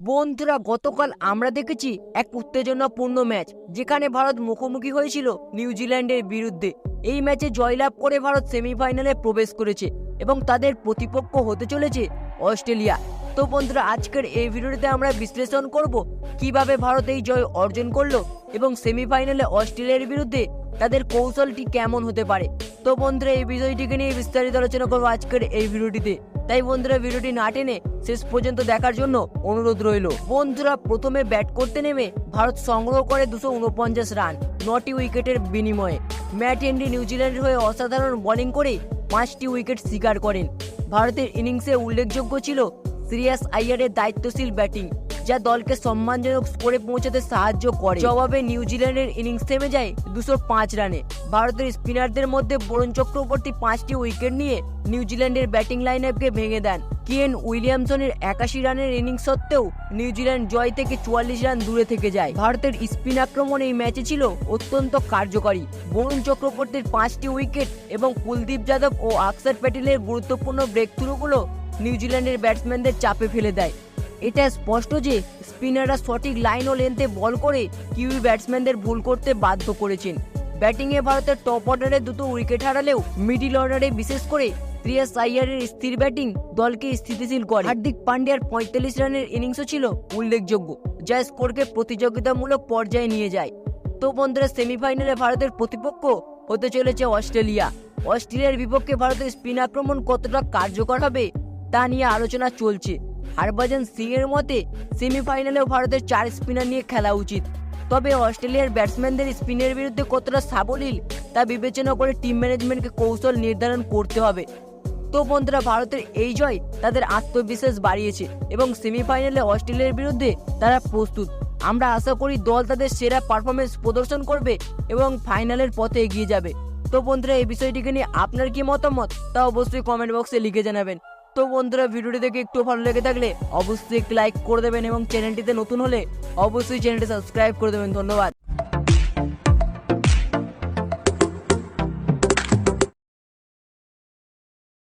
বন্ধুরা, গতকাল আমরা দেখেছি এক উত্তেজনাপূর্ণ ম্যাচ, যেখানে ভারত মুখোমুখি হয়েছিল নিউজিল্যান্ডের বিরুদ্ধে। এই ম্যাচে জয়লাভ করে ভারত সেমিফাইনালে প্রবেশ করেছে এবং তাদের প্রতিপক্ষ হতে চলেছে অস্ট্রেলিয়া। তো বন্ধুরা, আজকের এই ভিডিওটিতে আমরা বিশ্লেষণ করব কীভাবে ভারত এই জয় অর্জন করল এবং সেমিফাইনালে অস্ট্রেলিয়ার বিরুদ্ধে তাদের কৌশলটি কেমন হতে পারে। তো বন্ধুরা, এই বিষয়টিকে নিয়ে বিস্তারিত আলোচনা করব আজকের এই ভিডিওটিতে। তাই বন্ধুরা ভিডিওটি না টেনে শেষ পর্যন্ত দেখার জন্য অনুরোধ রইল। বন্ধুরা প্রথমে ব্যাট করতে নেমে ভারত সংগ্রহ করে দুশো উনপঞ্চাশ রান, নটি উইকেটের বিনিময়ে। ম্যাট হেনরি নিউজিল্যান্ডের হয়ে অসাধারণ বোলিং করে পাঁচটি উইকেট শিকার করেন। ভারতের ইনিংসে উল্লেখযোগ্য ছিল সিরিয়াস আইয়ারের দায়িত্বশীল ব্যাটিং। যা দলকে সম্মানজনক স্কোরে পৌঁছাতে সাহায্য করে। জবাবে নিউজিল্যান্ডের ইনিংস থেমে যায় দুশো পাঁচ রানে। ভারতের স্পিনারদের মধ্যে বরুণ চক্রবর্তী পাঁচটি উইকেট নিয়ে নিউজিল্যান্ডের ব্যাটিং লাইন ভেঙে দেন। কিয়েন উইলিয়ামসনের একাশি রানের ইনিংস সত্ত্বেও নিউজিল্যান্ড জয় থেকে চুয়াল্লিশ রান দূরে থেকে যায়। ভারতের স্পিন আক্রমণ এই ম্যাচে ছিল অত্যন্ত কার্যকরী। বরুণ চক্রবর্তীর পাঁচটি উইকেট এবং কুলদীপ যাদব ও আকসার প্যাটেলের গুরুত্বপূর্ণ ব্রেক থ্রুগুলো নিউজিল্যান্ডের ব্যাটসম্যানদের চাপে ফেলে দেয়। এটা স্পষ্ট যে স্পিনাররা সঠিক লাইন ও লেন্থে বল করে কিউই ব্যাটসম্যানদের ভুল করতে বাধ্য করেছেন। ব্যাটিংয়ে ভারতের টপ অর্ডারে দুটো উইকেট হারালেও মিডিল অর্ডারে বিশেষ করে প্রিয়াস আইয়ারের স্থির ব্যাটিং দলকে স্থিতিশীল করে। হার্দিক পান্ডিয়ার পঁয়তাল্লিশ রানের ইনিংসও ছিল উল্লেখযোগ্য, যা স্কোরকে প্রতিযোগিতামূলক পর্যায়ে নিয়ে যায়। তো বন্ধুরা সেমিফাইনালে ভারতের প্রতিপক্ষ হতে চলেছে অস্ট্রেলিয়া। অস্ট্রেলিয়ার বিপক্ষে ভারতের স্পিন আক্রমণ কতটা কার্যকর হবে, তা নিয়ে আলোচনা চলছে। হরভজন সিং এর মতে, সেমিফাইনালেও ভারতের চার স্পিনার নিয়ে খেলা উচিত। তবে অস্ট্রেলিয়ার ব্যাটসম্যানদের স্পিনের বিরুদ্ধে কতটা সাবলীল, তা বিবেচনা করে টিম ম্যানেজমেন্টকে কৌশল নির্ধারণ করতে হবে। তো বন্ধুরা, ভারতের এই জয় তাদের আত্মবিশ্বাস বাড়িয়েছে এবং সেমিফাইনালে অস্ট্রেলিয়ার বিরুদ্ধে তারা প্রস্তুত। আমরা আশা করি দল তাদের সেরা পারফরমেন্স প্রদর্শন করবে এবং ফাইনালের পথে এগিয়ে যাবে। তো বন্ধুরা, এই বিষয়টিকে নিয়ে আপনার কি মতামত? তা অবশ্যই কমেন্ট বক্সে লিখে জানাবেন। তো বন্ধুরা, ভিডিওটি দেখে একটু ভালো লেগে থাকলে অবশ্যই একটি লাইক করে দেবেন এবং চ্যানেলটিতে নতুন হলে অবশ্যই চ্যানেলটি সাবস্ক্রাইব করে দেবেন। ধন্যবাদ।